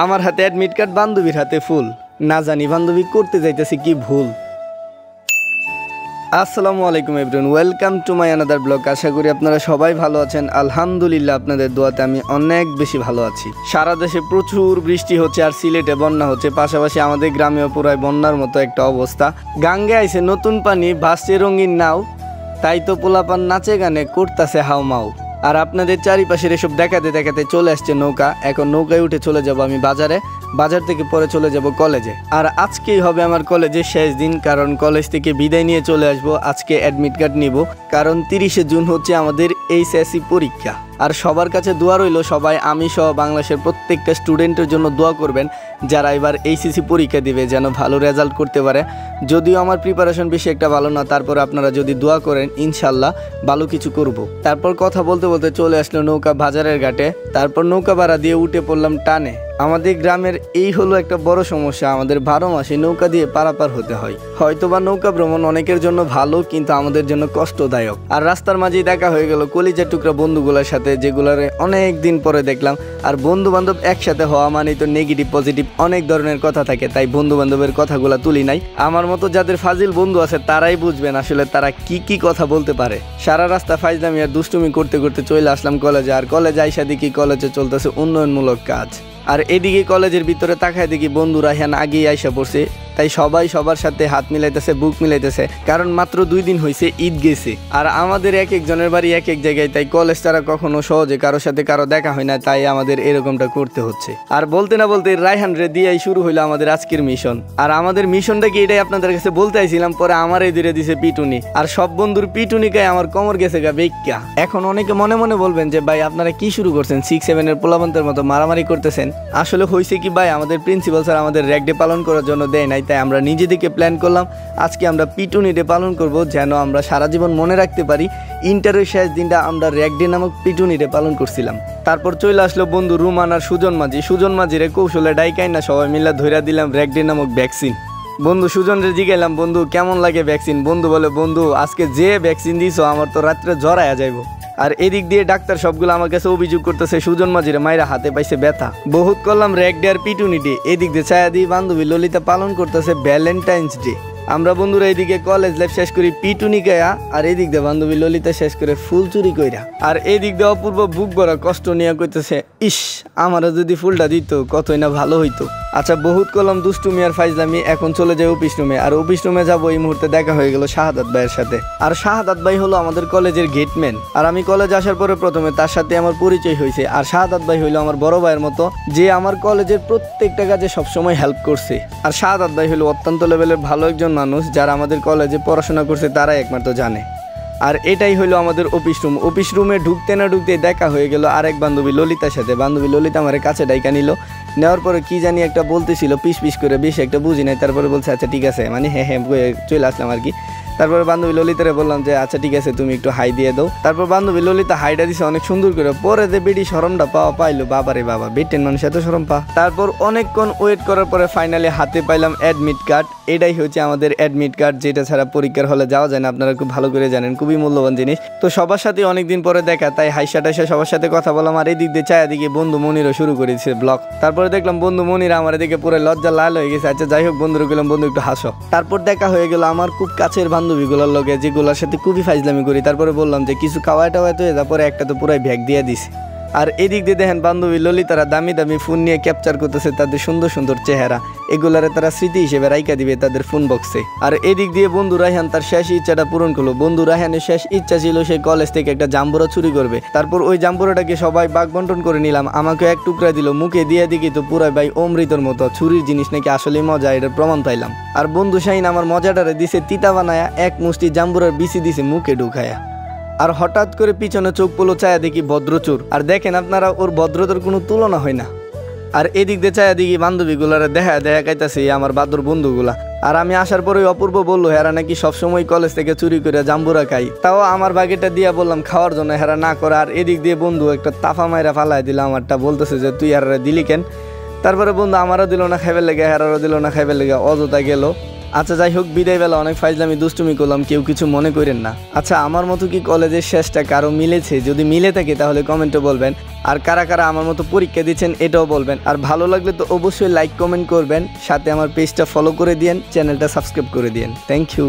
আমার হাতে admit card বান্ধবীর হাতে ফুল। না জানি বান্ধবী করতে যাইতেছি কি ভুল। আসসালামু আলাইকুম everyone welcome to my another blog আশা করি আপনারা সবাই ভালো আছেন। আলহামদুলিল্লাহ আপনাদের দোয়াতে আমি অনেক বেশি ভালো আছি। সারা দেশে প্রচুর বৃষ্টি হচ্ছে আর সিলেটে বন্যা হচ্ছে। পাশাপাশি আমাদের গ্রামেও পুরাই বন্যার মতো একটা অবস্থা। গাঙ্গে আইছে নতুন পানি ভাসছে রঙিন নাও। তাই তো পোলাপান নাচে গানে করতাছে হাও মাও আর আপনাদের চারিপাশের এসব দেখাতে দেখাতে চলে আসছে নৌকা। এখন নৌকায় উঠে চলে যাব আমি বাজারে। বাজার থেকে পরে চলে যাব কলেজে। আর আজকেই হবে আমার কলেজের শেষ দিন, কারণ কলেজ থেকে বিদায় নিয়ে চলে আসব। আজকে অ্যাডমিট কার্ড নিব, কারণ তিরিশে জুন হচ্ছে আমাদের এইচএসসি পরীক্ষা। আর সবার কাছে দোয়া রইল, সবাই আমি সহ বাংলাদেশের প্রত্যেকটা স্টুডেন্টের জন্য দোয়া করবেন, যারা এবার এইচএসসি পরীক্ষা দিবে, যেন ভালো রেজাল্ট করতে পারে। যদিও আমার প্রিপারেশন বেশি একটা ভালো না, তারপর আপনারা যদি দোয়া করেন, ইনশাল্লাহ ভালো কিছু করব। তারপর কথা বলতে বলতে চলে আসলো নৌকা বাজারের ঘাটে। তারপর নৌকা ভাড়া দিয়ে উঠে পড়লাম টানে। আমাদের গ্রামের এই হলো একটা বড় সমস্যা। আমাদের বারো মাসে নৌকা দিয়ে পারাপার হতে হয়। হয়তোবা নৌকা ভ্রমণ অনেকের জন্য ভালো, কিন্তু আমাদের জন্য কষ্টদায়ক। আর রাস্তার মাঝেই দেখা হয়ে গেল কলিজার টুকরা বন্ধুগুলোর সাথে, যেগুলোরে অনেক দিন পরে দেখলাম। আর বন্ধু বান্ধব একসাথে হওয়া মানেই তো নেগেটিভ পজিটিভ অনেক ধরনের কথা থাকে, তাই বন্ধু বান্ধবের কথাগুলো তুলি নাই। আমার মতো যাদের ফাজিল বন্ধু আছে, তারাই বুঝবেন আসলে তারা কি কি কথা বলতে পারে। সারা রাস্তা ফাইজলামি আর দুষ্টুমি করতে করতে চলে আসলাম কলেজে, আর কলেজে আইসা দেখি কলেজে চলতেছে উন্নয়নমূলক কাজ। আর এদিকে কলেজের ভিতরে তাকায় দেখি বন্ধুরা হ্যান আগেই আইসা পড়ছে। তাই সবাই সবার সাথে হাত মিলাইতেছে, বুক মিলাইতেছে। কারণ মাত্র দুই দিন হয়েছে ঈদ গেছে। আর আমাদের এক একজনের বাড়ি এক এক জায়গায়, তাই কলেজ তারা কখনো সহজে কারোর সাথে কারও দেখা হয় না, তাই আমাদের এরকমটা করতে হচ্ছে। আর বলতে না বলতে রায়হান রে দিয়েই শুরু হইল আমাদের আজকের মিশন। আর আমাদের মিশনটা কি এটাই আপনাদের কাছে বলতে আইছিলাম, পরে আমার এই দিরে দিছে পিটুনি। আর সব বন্ধুর পিটুনিকায় আমার কোমর গেছে গা বেক্কা এখন অনেকে মনে মনে বলবেন যে, ভাই, আপনারা কি শুরু করছেন? সিক্স সেভেনের পোলাবন্তের মতো মারামারি করতেছেন? আসলে হয়েছে কি, ভাই, আমাদের প্রিন্সিপাল স্যার আমাদের র্যাক ডে পালন করার জন্য দেয় নাই তাই আমরা নিজে থেকে প্ল্যান করলাম। আজকে আমরা পিটুনি ডে পালন করব, যেন আমরা সারা জীবন মনে রাখতে পারি ইন্টারের শেষ দিনটা আমরা র্যাক ডে নামক পিটুনি ডে পালন করছিলাম। তারপর চলে আসলো বন্ধু রুমান আর সুজন মাঝি। সুজন মাঝিরে কৌশলে ডাইকাই না সবাই মিলে ধৈরা দিলাম র্যাক ডে নামক ভ্যাকসিন বন্ধু সুজন রে জিগাইলাম, বন্ধু, কেমন লাগে ভ্যাকসিন বন্ধু বলে, বন্ধু, আজকে যে ভ্যাকসিন দিছো, আমার তো রাত্রে জড়ায়া যাইবো। আর এদিক দিয়ে ডাক্তার সবগুলো আমার কাছে অভিযোগ করতেছে, সুজন মাঝিরে মায়েরা হাতে পাইছে ব্যথা। বহুত করলাম র্যাক ডে আর পিটুনি ডে। এদিক দিয়ে ছায়া দিয়ে বান্ধবী ললিতা পালন করতেছে ভ্যালেন্টাইন্স ডে আমরা বন্ধুরা এইদিকে কলেজ লাইফ শেষ করি পিটুনি গায়া, আর এদিক দিয়ে বান্ধবী ললিতা শেষ করে ফুল চুরি কইরা। আর এদিক দিয়ে অপূর্ব বুক ভরা কষ্ট নিয়ে কইতেছে, ইস, আমারও যদি ফুলটা দিত, কতই না ভালো হইতো। আচ্ছা বহুত কলম দুষ্টুমি আর ফাইজলামি, এখন চলে যায় অফিস রুমে আর অফিস রুমে যাব এই মুহূর্তে দেখা হয়ে গেল শাহাদাত ভাইয়ের সাথে। আর শাহাদাত ভাই হলো আমাদের কলেজের গেটম্যান আর আমি কলেজ আসার পরে প্রথমে তার সাথে আমার পরিচয় হয়েছে। আর শাহাদাত ভাই হইল আমার বড় ভাইয়ের মতো, যে আমার কলেজের প্রত্যেকটা কাজে সবসময় হেল্প করছে। আর শাহাদাত ভাই হলো অত্যন্ত লেভেলের ভালো একজন মানুষ যারা আমাদের কলেজে পড়াশোনা করছে, তারাই একমাত্র জানে। আর এটাই হলো আমাদের অফিস রুম অফিস রুমে ঢুকতে না ঢুকতে দেখা হয়ে গেল আরেক বান্ধবী ললিতার সাথে। বান্ধবী ললিতা আমার কাছে ডাইকা নিল। নেওয়ার পরে কি জানি একটা বলতেছিল, পিস পিস করে বেশ একটা বুঝি নাই। তারপরে বলছে আচ্ছা ঠিক আছে। মানে হ্যাঁ হ্যাঁ চলে আসলাম আর কি। তারপরে বান্ধবী ললিতারে বললাম যে আচ্ছা ঠিক আছে, তুমি একটু হাই দিয়ে দাও। তারপর বান্ধবী ললিতা হাইটা দিছে অনেক সুন্দর করে। পরে যে বেডি সরমটা পাওয়া পাইলো, বাবারে বাবা বেটেন মানুষ এত সরম পা। তারপর অনেকক্ষণ ওয়েট করার পরে ফাইনালি হাতে পাইলাম অ্যাডমিট কার্ড এটাই হচ্ছে আমাদের অ্যাডমিট কার্ড যেটা ছাড়া পরীক্ষার হলে যাওয়া যায় না। আপনারা খুব ভালো করে জানেন, খুবই মূল্যবান জিনিস। তো সবার সাথে অনেকদিন পরে দেখা, তাই হাইসা টাইসা সবার সাথে কথা বললাম। আর এদিক দিয়ে চায়া দিকে বন্ধু মনিরও শুরু করেছে ব্লগ তারপরে দেখলাম বন্ধু মনির আমার এদিকে পুরো লজ্জা লাল হয়ে গেছে। আচ্ছা যাই হোক, বন্ধুরা গেলাম বন্ধু, একটু হাসো। তারপর দেখা হয়ে গেল আমার খুব কাছের বান্ধবীগুলোর লগে যেগুলোর সাথে খুবই ফাইজলামি করি, তারপরে বললাম যে কিছু খাওয়াই টাওয়াই তো তারপরে একটা তো পুরাই ভ্যাগ দিয়ে দিছে। আর এদিক দিয়ে দেখেন বান্ধবী ললিতারা দামি দামি ফোন নিয়ে ক্যাপচার করতেছে তাদের সুন্দর সুন্দর চেহারা। এগুলারে তারা স্মৃতি হিসেবে রাইকা দিবে তাদের ফোন বক্সে আর এদিক দিয়ে বন্ধু রায়হান তার শেষ ইচ্ছাটা পূরণ করল। বন্ধু রায়হানের শেষ ইচ্ছা ছিল সে কলেজ থেকে একটা জাম্বুরা চুরি করবে। তারপর ওই জাম্বুরাটাকে সবাই বাঘ বন্টন করে নিলাম। আমাকে এক টুকরা দিল, মুখে দিয়ে দিকে তো পুরাই ভাই অমৃতর মতো। ছুরির জিনিস নাকি আসলে মজা, এটার প্রমাণ পাইলাম। আর বন্ধু শাহিন আমার মজাটারে দিছে তিতা বানায়া, এক মুষ্টি জাম্বুরার বিসি দিছে মুখে ঢুকায়া। আর হঠাৎ করে পিছনে চোখ পলো চায়া দেখি ভদ্রচুর। আর দেখেন আপনারা, ওর ভদ্রতার কোনো তুলনা হয় না। আর এদিক দিয়ে চায়া দেখি বান্ধবীগুলারে দেখা দেখা খাইতেছে আমার বাদুর বন্ধুগুলা। আর আমি আসার পরে অপূর্ব বলল, হেরা নাকি সবসময় কলেজ থেকে চুরি করে জাম্বুরা খাই তাও আমার বাগেটা দিয়া বললাম, খাওয়ার জন্য হেরা না করে। আর এদিক দিয়ে বন্ধু একটা তাফা মাইরা ফালাই দিল আমারটা, বলতেছে যে, তুই আর দিলি কেন? তারপরে বন্ধু আমারও দিল না, খাইবার লেগে হেরারও দিল না, খাইবার লেগে অযথা গেল। আচ্ছা যাই হোক বিদায় বেলা অনেক ফাইজলামি, দুষ্টুমি করলাম, কেউ কিছু মনে করেন না। আচ্ছা আমার মতো কি কলেজের শেষটা কারও মিলেছে? যদি মিলে থাকে, তাহলে কমেন্টও বলবেন। আর কারা কারা আমার মতো পরীক্ষা দিচ্ছেন, এটাও বলবেন। আর ভালো লাগলে তো অবশ্যই লাইক, কমেন্ট করবেন। সাথে আমার পেজটা ফলো করে দিয়েন, চ্যানেলটা সাবস্ক্রাইব করে দিয়েন। Thank you